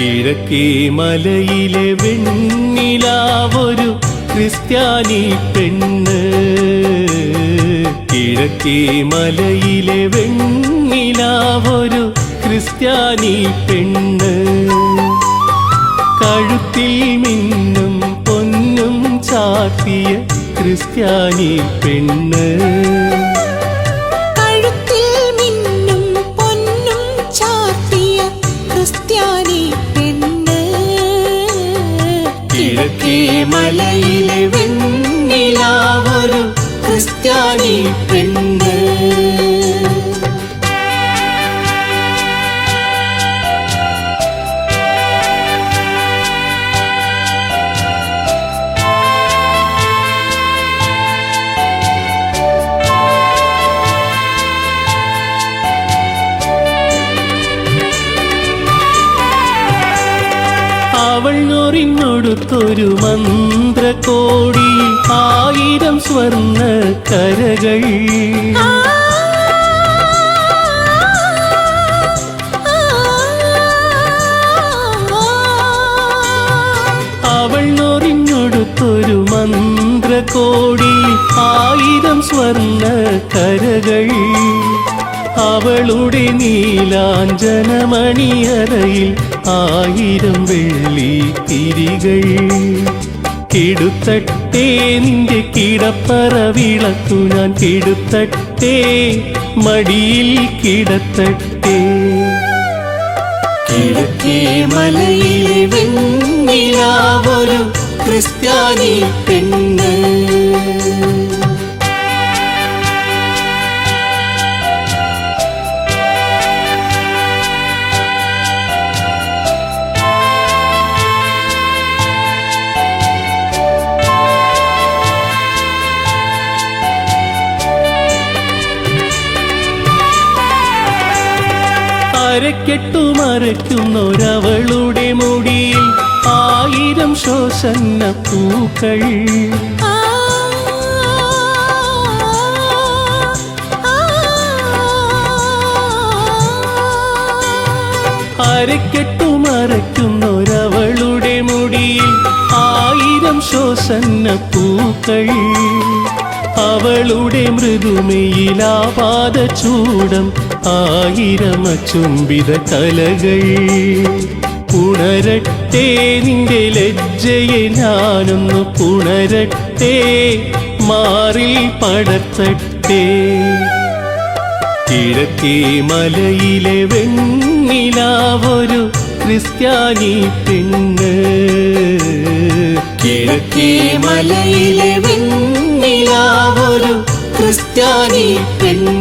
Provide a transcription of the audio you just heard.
കിഴക്കേ മലയിലെ വെണ്ണിലാവൊരു ക്രിസ്ത്യാനി പെണ്ണ്. കിഴക്കേ മലയിലെ വെണ്ണിലാവൊരു ക്രിസ്ത്യാനി പെണ്ണ്. കഴുത്തിൽ മിന്നും പൊന്നും ചാത്തിയ ക്രിസ്ത്യാനി പെണ്ണ്. മലയിലെ വെണ്ണിലാവൊരു ക്രിസ്ത്യാനി പെണ്ണ് അവൾ ഞൊറിഞ്ഞൊടുത്തൊരു മന്ത്രകോടി ആയിരം സ്വർണ കരകൾ. അവൾ നൊറിഞ്ഞൊടുത്തൊരു മന്ത്രകോടി ആയിരം സ്വർണ കരകൾ. അവളുടെ നീലാഞ്ജനമണിയറയിൽ ആയിരം വെള്ളി തിരികൾ. കിടുത്തട്ടേ നിന്റെ കിടപ്പറ വിളക്കു ഞാൻ കിടുത്തട്ടേ മടിയിൽ കിടത്തട്ടേ. കിടക്കേ മലയിലെ വെണ്ണിലാവൊരു ക്രിസ്ത്യാനി പെണ്ണ്. അരക്കെട്ടു മറയ്ക്കുന്നൊരവളുടെ മുടിയിൽ ആയിരം ശോഷന്ന പൂക്കൾ. അരക്കെട്ടു മറയ്ക്കുന്നൊരവളുടെ മുടിയിൽ ആയിരം ശോഷന്ന പൂക്കൾ. അവളുടെ മൃദുമയിലാപാത ചൂടം ആയിരം ചുംബിത കലകൾ. പുണരട്ടെ നിന്റെ ലജ്ജയെ ഞാനൊന്ന് പുണരട്ടെ മാറിൽ പടത്തട്ടെ കിഴക്കേ മലയിലെ വെണ്ണിലാവൊരു ക്രിസ്ത്യാനി പെണ്ണ്. കിഴക്കേ മലയിലെ വെണ്ണിലാവൊരു ക്രിസ്ത്യാനി പെണ്ണ്